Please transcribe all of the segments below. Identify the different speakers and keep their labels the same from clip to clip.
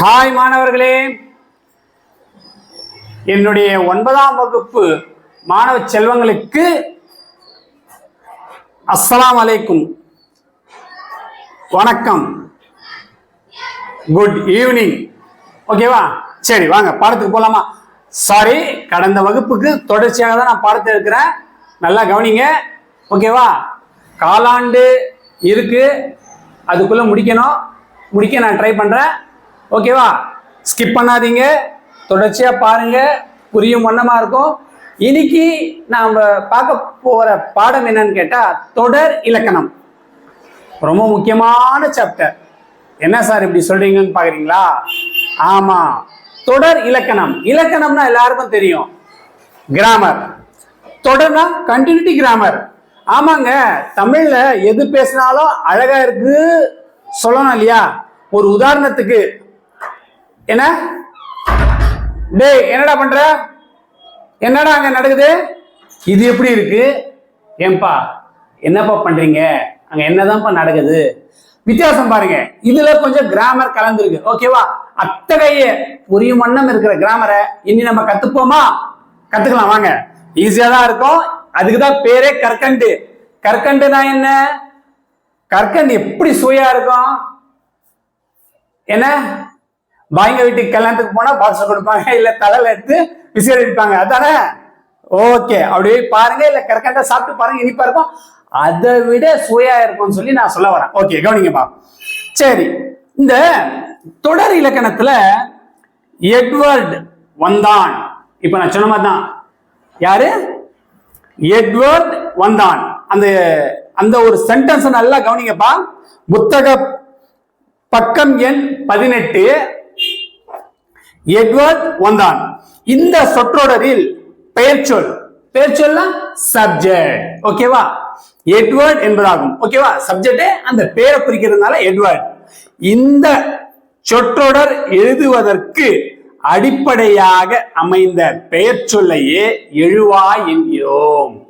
Speaker 1: Hi மாணவர்களே. என்னுடைய ஒன்பதாம் வகுப்பு மாணவ செல்வங்களுக்கு அஸ்லாம் அலைக்கும். வணக்கம். குட் ஈவினிங் ஓகேவா சரி வாங்க பாடத்துக்கு போகலாமா சாரி கடந்த வகுப்புக்கு தொடர்ச்சியாக தான் நான் பாடத்தை எடுக்கிறேன். நல்லா கவனிங்க. ஓகேவா காலாண்டு இருக்கு. அதுக்குள்ள முடிக்கணும். முடிக்க நான் ட்ரை பண்றேன். ஓகேவா? ஸ்கிப் பண்ணாதீங்க. தொடர்ச்சியாக பாருங்கள் புரியும் வண்ணமாக இருக்கும். இன்னைக்கு நாம் பார்க்க போகிற பாடம் என்னன்னு கேட்டால் தொடர் இலக்கணம். ரொம்ப முக்கியமான சாப்டர் என்ன சார் இப்படி சொல்கிறீங்கன்னு பார்க்குறீங்களா ஆமாம் தொடர் இலக்கணம். இலக்கணம்னா எல்லாருக்கும் தெரியும். கிராமர் தொடர்னா கண்டினியூட்டி கிராமர் ஆமாங்க. தமிழில் எது பேசினாலும் அழகாக இருக்குது சொல்லணும் இல்லையா? ஒரு உதாரணத்துக்கு என்ன? டேய் என்னடா பண்ற? என்னடா அங்க நடக்குது? இது எப்படி இருக்கு? ஏன்பா என்னப்பா பண்றீங்க? அங்க என்னதான்ப்பா நடக்குது? வித்தியாசம் பாருங்க. இதுல கொஞ்சம் கிராமர் கலந்துருக்கு. ஓகேவா அத்தகைய புரியும் வண்ணம் இருக்கிற கிராமரை இனி நம்ம கத்துப்போமா? கத்துக்கலாம் வாங்க. ஈஸியா தான் இருக்கும். அதுக்கு தான் பேரே கற்கண்டு. கற்கண்டுனா என்ன? கற்கண்டு எப்படி சுவையா இருக்கும்? என்ன? பாய்ங்க வீட்டுக்கு கல்யாணத்துக்கு போனா பாக்ஸ் கொடுப்பாங்க இல்ல தலையில எடுத்து விசில் அடிப்பாங்க. அதானே? ஓகே. அப்படியே பாருங்க இல்ல கரெக்டா சாப்பிட்டு பாருங்க இனிப்பா இருக்கும். அதை விட சுவையா இருக்கும்னு சொல்லி நான் சொல்ல வரேன். ஓகே கவனிங்கப்பா. சரி. இந்த தொடர் இலக்கணத்துல எட்வர்ட் வந்தான். இப்ப நான் சொன்ன மாதிரி தான் யாரு? எட்வர்ட் வந்தான். அந்த அந்த ஒரு சென்டென்ஸ் நல்லா கவனிங்கப்பா. புத்தக பக்கம் எண் பதினெட்டு எட்வர்ட் வந்தான். இந்த சொற்றொடரில் பெயர்ச்சொல் பெயர்ச்சொல்னா சப்ஜெக்ட் ஓகேவா எட்வர்ட் என்பதாகும். ஓகேவா சப்ஜெக்ட் அந்த பேரை குறிக்கிறதுனால எட்வர்ட். இந்த சொற்றொடர் எழுதுவதற்கு அடிப்படையாக அமைந்த பெயர் சொல்லையே எழுவாய் என்கிறோம்.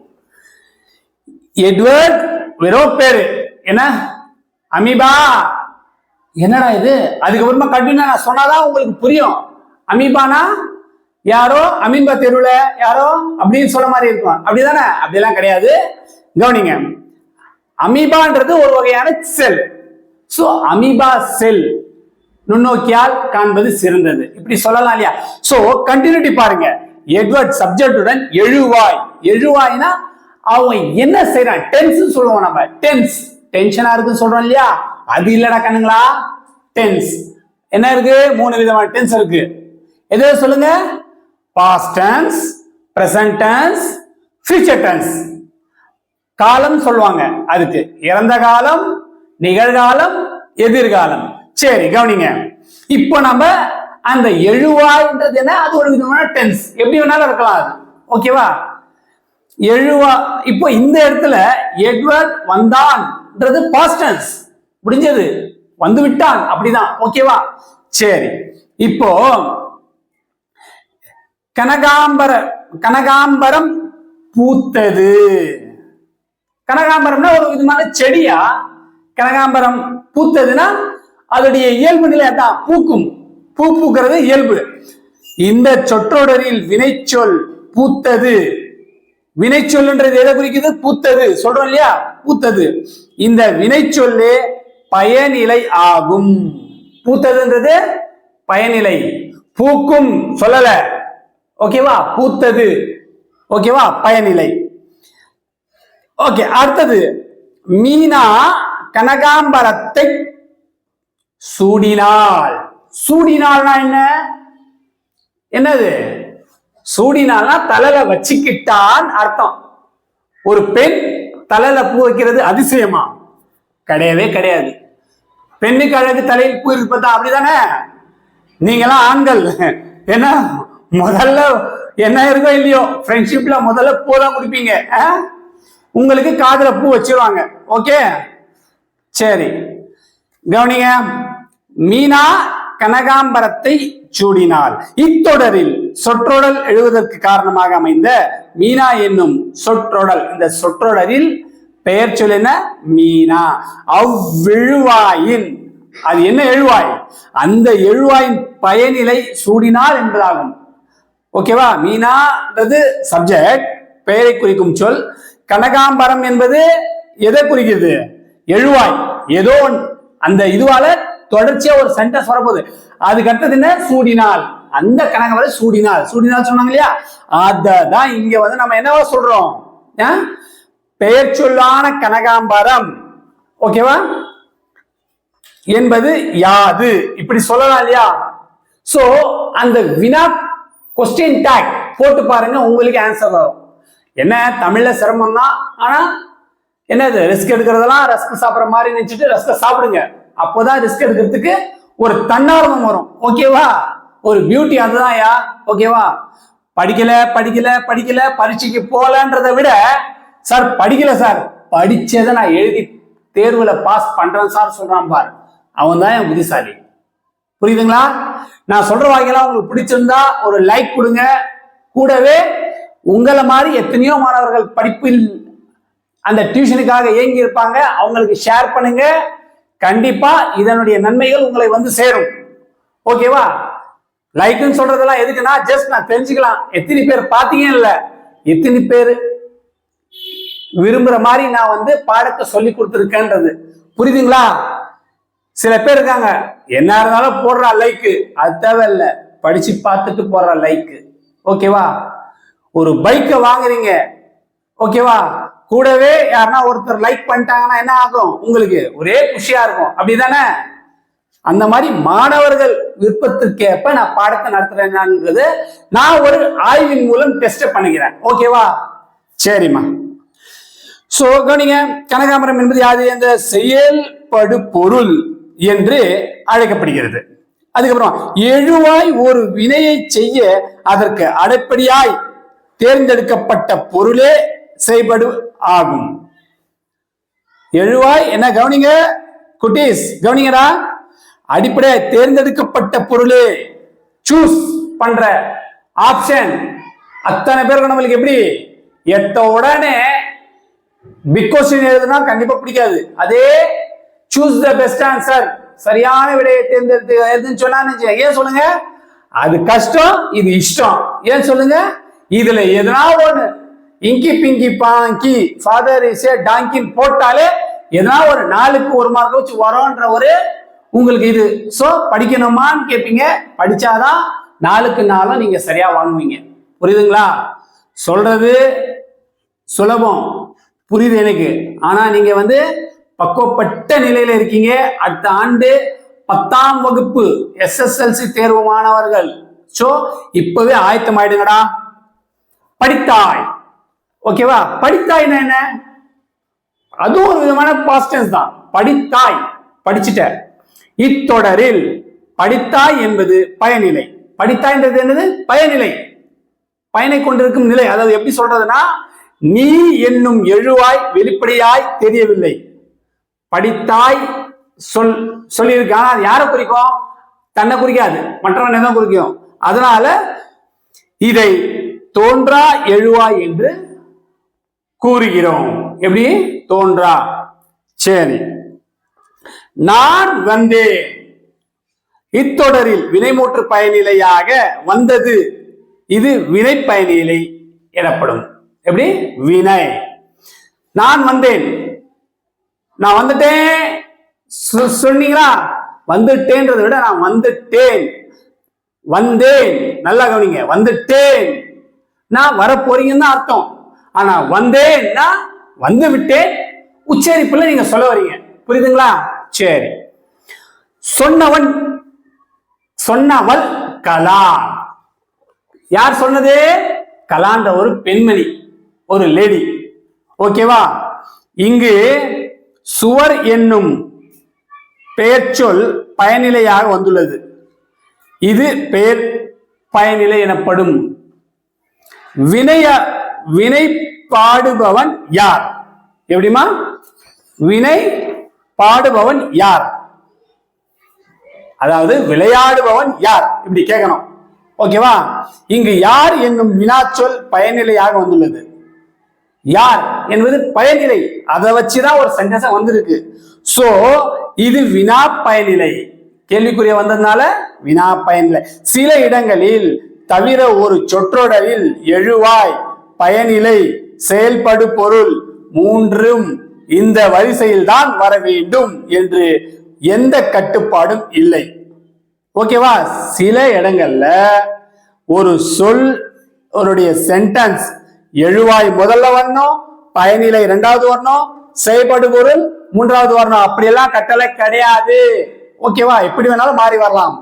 Speaker 1: எட்வர்ட் வெறும் பேரு. என்ன? அமீபா. என்னடா இது? அதுக்கப்புறமா கண்டினியூ நான் சொன்னாதான் உங்களுக்கு புரியும். அமீபானா? யாரோ? அமீன்பா தெருவில். யாரோ? அப்படின்னு சொல்ல மாதிரி இருக்கும். அப்படிதானே? அப்படிலாம் கிடையாது. கவனிங்க. அமீபான்றது ஒரு வகையான செல். ஸோ அமீபா செல். நுண்ணோக்கியால் காண்பது சிறந்தது. இப்படி சொல்லலாம் இல்லையா? ஸோ கண்டினியூட்டி பாருங்க. எட்வர்ட் சப்ஜெக்டுடன் எழுவாய். எழுவாய்னா அவன் என்ன செய்யறான் டென்ஸ் சொல்லுவோம் நம்ம. டென்ஸ் டென்ஷனா இருக்குன்னு சொல்றோம் இல்லையா? அது இல்லடா கண்ணுங்களா? டென்ஸ் என்ன இருக்கு? மூணு விதமான டென்ஸ் இருக்கு. எது சொல்லுங்க? Past tense present tense future tense காலம் சொல்லுவாங்க. அதுக்கு இறந்த காலம் நிகழ்காலம் எதிர்காலம். சரி கவனிங்க. இப்போ நம்ம அந்த எழுவான்றது என்ன? அது ஒரு விதமான டென்ஸ் எப்படி வேணாலும் இருக்கலாம் அது. ஓகேவா எழுவா இப்போ இந்த இடத்துல எட்வர்ட் வந்தான்ன்றது பாஸ்ட் டென்ஸ் முடிஞ்சது. வந்து விட்டான் அப்படிதான் ஓகேவா சரி. இப்போ கனகாம்பர கனகாம்பரம் பூத்தது. கனகாம்பரம்னா ஒரு விதமான செடியா? கனகாம்பரம் பூத்ததுன்னா அதோடைய இயல்பு நிலை அதான் பூக்கும். பூ பூக்கிறது இயல்பு. இந்த சொற்றொடரில் வினைச்சொல் பூத்தது. வினைச்சொல்ன்றது எதை குறிக்குது? பூத்தது. சொல்றோம் இல்லையா? பூத்தது. இந்த வினைச்சொல்லே பயனிலை ஆகும். பூத்ததுன்றது பயனிலை. பூக்கும் சொல்லல. ஓகேவா பூத்தது. ஓகேவா பயனிலை. ஓகே அடுத்தது. மீனா கனகாம்பரத்தை சூடினாள். சூடினாள்னா என்ன? என்னது? சூடினால்னா தலையில வச்சுக்கிட்டான் அர்த்தம். ஒரு பெண் தலையில பூ வைக்கிறது அதிசயமா? கிடையவே கிடையாது. பெண்ணுக்கு அழகு தலையில் பூ இருப்பதா? அப்படிதானே? நீங்களாம் ஆண்கள். என்ன? முதல்ல என்ன இருக்கோ இல்லையோ ஃப்ரெண்ட்ஷிப்ல முதல்ல பூ தான் குடிப்பீங்க. ஆ? உங்களுக்கு காதல பூ வச்சிருவாங்க. ஓகே சரி. கவனிங்க. மீனா கனகாம்பரத்தை சூடினாள். இத்தொடரில் சொற்றொடல் எழுவதற்கு காரணமாக அமைந்த மீனா என்னும் சொற்றொடல் இந்த சொற்றொடரில் பெயர் சொல் என்ன? மீனா. அவ்விழுவாயின் அது என்ன எழுவாய்? அந்த எழுவாயின் பயனிலை சூடினார் என்பதாகும். ஓகேவா மீனான்றது சப்ஜெக்ட் பெயரை குறிக்கும் சொல். கனகாம்பரம் என்பது எதை குறிக்கிறது எழுவாய். ஏதோ அந்த இதுவால தொடர்ச்சியா ஒரு சென்டென்ஸ் வரப்போகுது. அதுக்கு அடுத்தது என்ன? சூடினால். அந்த கனகாம்பரம் சூடினால். சூடினால் சொன்னாங்க இல்லையா? அததான் இங்க வந்து நம்ம என்னவா சொல்றோம்? ஆ? பெயர் சொல்லான கனகாம்பரம். ஓகேவா என்பது யாது. இப்படி சொல்லலாம் இல்லையா? சோ அந்த வினா கொஸ்டின் டேக் போட்டு பாருங்க உங்களுக்கு ஆன்சர் வரும். என்ன தமிழ்ல சிரமம் தான் ஆனா என்னது ரிஸ்க் எடுக்கிறதெல்லாம் ரஸ்க் சாப்பிட்ற மாதிரி நினைச்சிட்டு ரஸ்க சாப்பிடுங்க. அப்போதான் ரிஸ்க் எடுக்கிறதுக்கு ஒரு தன்னார்வம் வரும். ஓகேவா ஒரு பியூட்டி அதுதான் யா ஓகேவா படிக்கல படிக்கல படிக்கல பரீட்சைக்கு போகலன்றதை விட சார் படிக்கல சார் படிச்சதை நான் எழுதி தேர்வுல பாஸ் பண்றேன் சார் சொல்றான் பார். அவன் தான் என் புத்திசாலி. புரியுதுங்களா? நான் சொல்ற வாங்கலாம் உங்களுக்கு பிடிச்சிருந்தா ஒரு லைக் கொடுங்க. கூடவே உங்களை மாதிரி எத்தனையோ மாணவர்கள் படிப்பில் அந்த டியூஷனுக்காக இயங்கி இருப்பாங்க அவங்களுக்கு ஷேர் பண்ணுங்க. கண்டிப்பா இதனுடைய நன்மைகள் உங்களை வந்து சேரும். ஓகேவா லைக்னு சொல்றதெல்லாம் எதுக்குன்னா ஜஸ்ட் நான் தெரிஞ்சுக்கலாம். எத்தனை பேர் பாத்தீங்க இல்ல. எத்தனை பேர் விரும்புற மாதிரி நான் வந்து பாடத்தை சொல்லி கொடுத்துருக்கேன்றது. புரியுதுங்களா? சில பேர் இருக்காங்க என்ன இருந்தாலும் போடுறா லைக்கு அது தேவையில்ல. படிச்சு பார்த்துட்டு போடுற லைக்கு ஓகேவா ஒரு பைக்கை வாங்குறீங்க. ஓகேவா கூடவே யாருன்னா ஒருத்தர் லைக் பண்ணிட்டாங்கன்னா என்ன ஆகும்? உங்களுக்கு ஒரே குஷியா இருக்கும். அப்படிதானே? அந்த மாதிரி மாணவர்கள் விருப்பத்திற்கேற்ப நான் பாடத்தை நடத்துறேன்ன்றது நான் ஒரு ஆய்வின் மூலம் டெஸ்ட் பண்ணிக்கிறேன். ஓகேவா சரிம்மா. சோ கவனிங்க கனகாமரம் என்பது யாது எந்த செயல்படு பொருள் என்று அழைக்கப்படுகிறது. அதுக்கப்புறம் எழுவாய் ஒரு வினையை செய்ய அதற்கு அடைப்படியாய் தேர்ந்தெடுக்கப்பட்ட பொருளே செய்படு ஆகும். எழுவாய் என்ன கவனிங்க? குட்டீஸ் கவனிங்கடா? அடிப்படை தேர்ந்தெடுக்கப்பட்ட பொருளே சூஸ் பண்ற ஆப்ஷன் அத்தனை பேருக்கு நம்மளுக்கு எப்படி? எட்ட உடனே பிக் கொஸ்டின் எழுதுனா கண்டிப்பா பிடிக்காது. அதே சூஸ் த பெஸ்ட் ஆன்சர் சரியான விடையை தேர்ந்தெடுத்து எதுன்னு சொன்னா ஏன் சொல்லுங்க? அது கஷ்டம் இது இஷ்டம். ஏன் சொல்லுங்க? இதுல எதனா ஒண்ணு. Inky pinky ponky father is a டாங்கின் போட்டாலே எதனா ஒரு நாளுக்கு ஒரு மார்க் வச்சு வரோன்ற ஒரு உங்களுக்கு இது. ஸோ படிக்கணுமான்னு கேட்பீங்க படிச்சாதான் நாளுக்கு நாளும் நீங்க சரியா வாங்குவீங்க. புரியுதுங்களா? சொல்றது சுலபம். புரியுது எனக்கு. ஆனா நீங்க வந்து பக்குவப்பட்ட நிலையில இருக்கீங்க. அடுத்த ஆண்டு பத்தாம் வகுப்பு எஸ்எஸ்எல்சி தேர்வு மாணவர்கள். சோ இப்பவே ஆயத்தமாயிடுங்கடா படித்தாய். ஓகேவா படித்தாய்னா என்ன? அதுவும் ஒரு விதமான பாஸ்டன்ஸ் தான். படித்தாய். படிச்சுட்ட. இத்தொடரில் படித்தாய் என்பது பயனிலை. படித்தாய்ன்றது என்னது? பயனிலை. பயனை கொண்டிருக்கும் நிலை. அதாவது எப்படி சொல்றதுன்னா நீ என்னும் எழுவாய் வெளிப்படையாய் தெரியவில்லை. படித்தாய் சொல் சொல்லியிருக்கு? ஆனால் அது யாரை குறிக்கும்? தன்னை குறிக்காது. மற்றவனை தான் குறிக்கும். அதனால இதை தோன்றா எழுவாய் என்று கூறுகிறோம். எப்படி? தோன்றா. சரி. நான் வந்தேன். இத்தொடரில் வினைமூற்று பயனிலையாக வந்தது. இது வினை பயனிலை எனப்படும். எப்படி? வினை. நான் வந்தேன். நான் வந்துட்டேன். சொன்னீங்களா? வந்துட்டேன்றதை விட நான் வந்துட்டேன். வந்தேன். நல்லா கவனிங்க. வந்துட்டேன். நான் வரப்போறீங்கன்னு தான் அர்த்தம். ஆனா வந்தேன்னா வந்து விட்டேன். உச்சரிப்புல நீங்க சொல்ல வரீங்க. புரியுதுங்களா? சரி. சொன்னவன் சொன்னவள் கலா யார் சொன்னது? கலான்ற ஒரு பெண்மணி ஒரு லேடி ஓகேவா இங்கு சுவர் என்னும் பெயர்ச்சொல் பயனிலையாக வந்துள்ளது. இது பெயர் பயனிலை எனப்படும். வினைய வினை பாடுபவன் யார்? எப்படிமா வினை பாடுபவன் யார்? அதாவது விளையாடுபவன் யார்? இப்படி கேட்கணும். ஓகேவா? இங்கு யார் என்னும் வினாச்சொல் பயனிலையாக வந்துள்ளது. யார் என்பது பயனிலை. அதை வச்சுதான் ஒரு சென்டென்ஸ் வந்திருக்கு. சோ இது வினா பயனிலை. கேள்விக்குரிய வந்ததுனால வினா பயனிலை. சில இடங்களில் தவிர ஒரு சொற்றொடரில் எழுவாய் பயனிலை செயல்படு பொருள் மூன்றும் இந்த வரிசையில் தான் வர வேண்டும் என்று எந்த கட்டுப்பாடும் இல்லை. ஓகேவா? சில இடங்கள்ல ஒரு சொல் அவருடைய சென்டென்ஸ் எழுவாய் முதல்ல வரணும் பயனிலை இரண்டாவது வரணும் செயல்படு பொருள் மூன்றாவது வரணும். அப்படியெல்லாம் கட்டளை கிடையாது. ஓகேவா எப்படி வேணாலும் மாறி வரலாம்.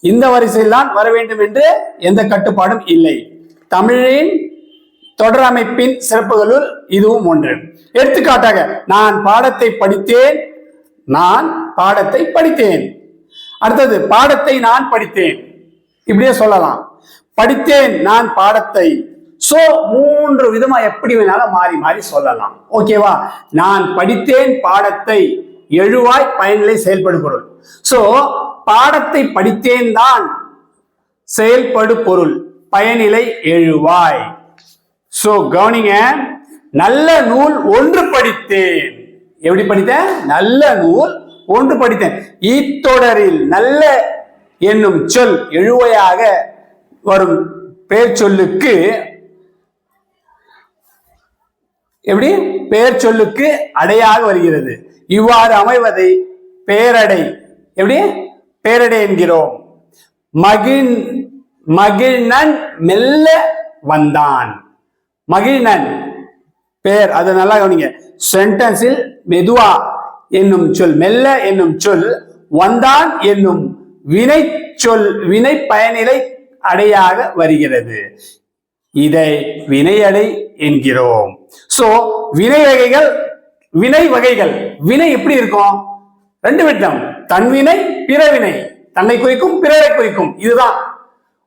Speaker 1: இந்த வரிசையில் தான் வர வேண்டும் என்று எந்த கட்டுப்பாடும் இல்லை. தமிழின் தொடர் அமைப்பின் சிறப்புகளுள் இதுவும் ஒன்று. எடுத்துக்காட்டாக நான் பாடத்தை படித்தேன் நான் பாடத்தை படித்தேன். அடுத்தது பாடத்தை நான் படித்தேன். இப்படியே சொல்லலாம். படித்தேன் நான் பாடத்தை. சோ மூன்று விதமா எப்படி வேணாலும் மாறி மாறி சொல்லலாம். ஓகேவா நான் படித்தேன் பாடத்தை எழுவாய் பயனிலை செயல்படு பொருள் சோ பாடத்தை படித்தேன் தான் செயல்படு பொருள் பயனிலை எழுவாய். சோ கவனிங்க. நல்ல நூல் ஒன்று படித்தேன். எப்படி படித்தேன்? நல்ல நூல் ஒன்று படித்தேன். இத்தொடரில் நல்ல என்னும் சொல் எழுவையாக வரும் பேர் சொல்லுக்கு எப்படி? பெயர் சொல்லுக்கு அடையாக வருகிறது. இவ்வாறு அமைவதை பேரடை எப்படி? பேரடை என்கிறோம். மகிழ் மகிழ்நன் மெல்ல வந்தான். மகிழ்நன் பேர் அது நல்லா கவனிங்க. சென்டென்ஸில் மெதுவா என்னும் சொல் மெல்ல என்னும் சொல் வந்தான் என்னும் வினை சொல் வினை பயனிலை அடையாக வருகிறது. இதை வினையடை என்கிறோம். சோ வினை வகைகள் வினை வகைகள். வினை எப்படி இருக்கும்? ரெண்டு விட்டம் தன்வினை பிறவினை. தன்னை குறிக்கும் பிறரை குறிக்கும். இதுதான்.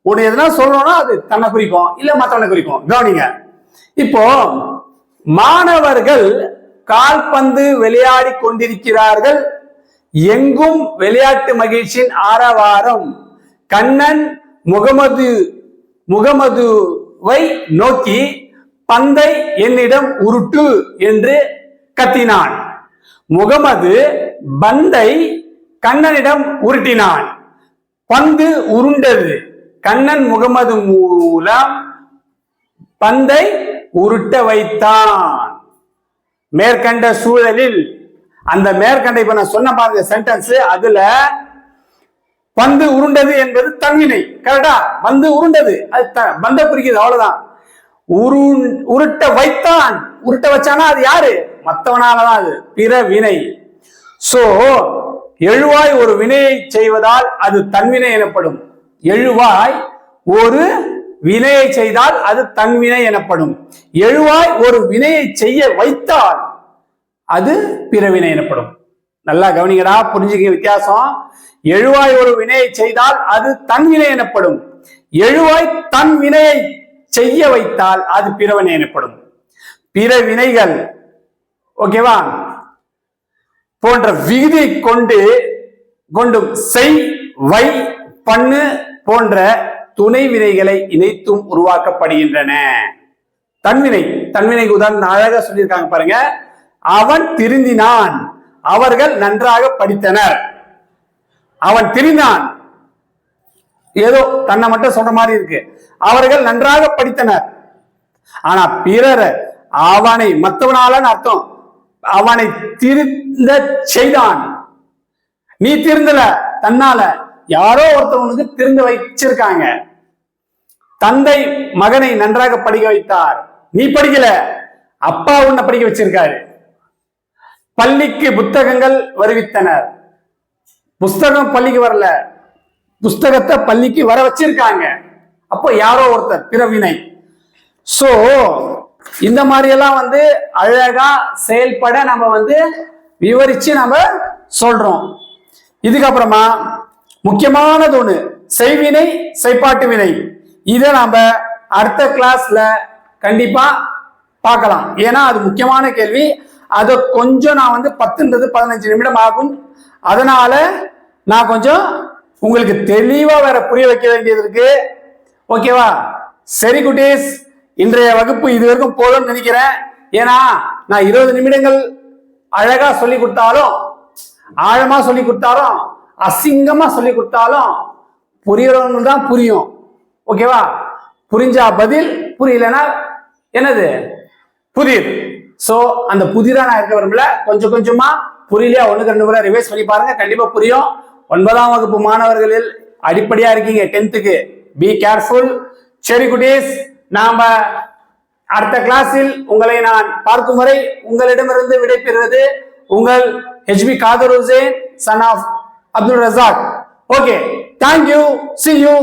Speaker 1: ஒண்ணு எதுனா சொல்லணும்னா அது தன்னை குறிக்கும் இல்ல மற்றவனை குறிக்கும். கவனிங்க. இப்போ மாணவர்கள் கால்பந்து விளையாடி கொண்டிருக்கிறார்கள். எங்கும் விளையாட்டு மகிழ்ச்சியின் ஆரவாரம். கண்ணன் முகமது முகமதுவை நோக்கி பந்தை என்னிடம் உருட்டு என்று கத்தினான். முகமது பந்தை கண்ணனிடம் உருட்டினான். பந்து உருண்டது. கண்ணன் முகமது மூலம் பந்தை உருட்ட வைத்தான். மேற்கண்ட சூழலில் அந்த மேற்கண்ட இப்ப நான் சொன்ன பாருங்க சென்டென்ஸ் அதுல பந்து உருண்டது என்பது தன்வினை கரெக்டா பந்து உருண்டது. அது த- பந்த குறிக்குது அவ்வளவுதான். உரு உருட்ட வைத்தான். உருட்ட வச்சானா அது யாரு? மத்தவனாலதான் அது பிற வினை சோ எழுவாய் ஒரு வினையை செய்வதால் அது தன்வினை எனப்படும். எழுவாய் ஒரு வினையை செய்தால் அது தன்வினை எனப்படும். எழுவாய் ஒரு வினையை செய்ய வைத்தால் அது பிறவினை எனப்படும். நல்லா கவனிங்கடா புரிஞ்சுக்க வித்தியாசம். எழுவாய் ஒரு வினையை செய்தால் அது தன்வினை எனப்படும். எழுவாய் தன் வினையை செய்ய வைத்தால் அது பிறவன் எனப்படும். பிற வினைகள் ஓகேவா போன்ற விகுதியை கொண்டு கொண்டும் செய் வை பண்ணு போன்ற துணை வினைகளை இணைத்தும் உருவாக்கப்படுகின்றன. தன்வினை தன்வினைக்கு உதாரணம் அழகா சொல்லியிருக்காங்க பாருங்க. அவன் திருந்தினான். அவர்கள் நன்றாக படித்தனர். அவன் திருந்தான் ஏதோ தன்னை மட்டும் சொல்ற மாதிரி இருக்கு. அவர்கள் நன்றாக படித்தனர். ஆனா பிறர் அவனை மற்றவனாலன்னு அர்த்தம். அவனை திருந்த செய்தான். நீ திருந்தல தன்னால. யாரோ ஒருத்தவனுக்கு திருந்து வச்சிருக்காங்க. தந்தை மகனை நன்றாக படிக்க வைத்தார். நீ படிக்கல. அப்பா உன்னை படிக்க வச்சிருக்காரு. பள்ளிக்கு புத்தகங்கள் வருவித்தனர். புஸ்தகம் பள்ளிக்கு வரல. புஸ்தகத்தை பள்ளிக்கு வர வச்சிருக்காங்க. அப்போ யாரோ ஒருத்தர் பிறவினை. சோ இந்த மாதிரி எல்லாம் வந்து அழகா செயல்பட நம்ம வந்து விவரிச்சு நம்ம சொல்றோம். இதுக்கப்புறமா முக்கியமானது ஒண்ணு செய்வினை செய்பாட்டு வினை. இதை நாம அடுத்த கிளாஸ்ல கண்டிப்பா பார்க்கலாம். ஏன்னா அது முக்கியமான கேள்வி. அதை கொஞ்சம் நான் வந்து பத்துன்றது பதினஞ்சு நிமிடம் ஆகும். அதனால நான் கொஞ்சம் உங்களுக்கு தெளிவா வேற புரிய வைக்க வேண்டியது இருக்கு. ஓகேவா சரி குட்டீஸ் இன்றைய வகுப்பு இது வரைக்கும் போதும்னு நினைக்கிறேன். ஏன்னா நான் இருபது நிமிடங்கள் அழகா சொல்லி கொடுத்தாலும் ஆழமா சொல்லி கொடுத்தாலும் அசிங்கமா சொல்லி கொடுத்தாலும் புரியறவங்க தான் புரியும். ஓகேவா புரிஞ்சா பதில் புரியலனா என்னது? புதிர் சோ அந்த புதிரா நான் இருக்க விரும்பல. கொஞ்சம் கொஞ்சமா புரியலையா? ஒண்ணுக்கு ரெண்டு முறை ரிவைஸ் பண்ணி பாருங்க. கண்டிப்பா புரியும். ஒன்பதாம் வகுப்பு மாணவர்களில் அடிப்படையா இருக்கீங்க டென்த்துக்கு பி கேர்ஃபுல் சரி குட்டீஸ் நாம அடுத்த கிளாஸில் உங்களை நான் பார்க்கும் வரை உங்களிடமிருந்து விடைபெறுவது உங்கள் HP Kader Hussain son of Abdul Razak. Okay thank you see you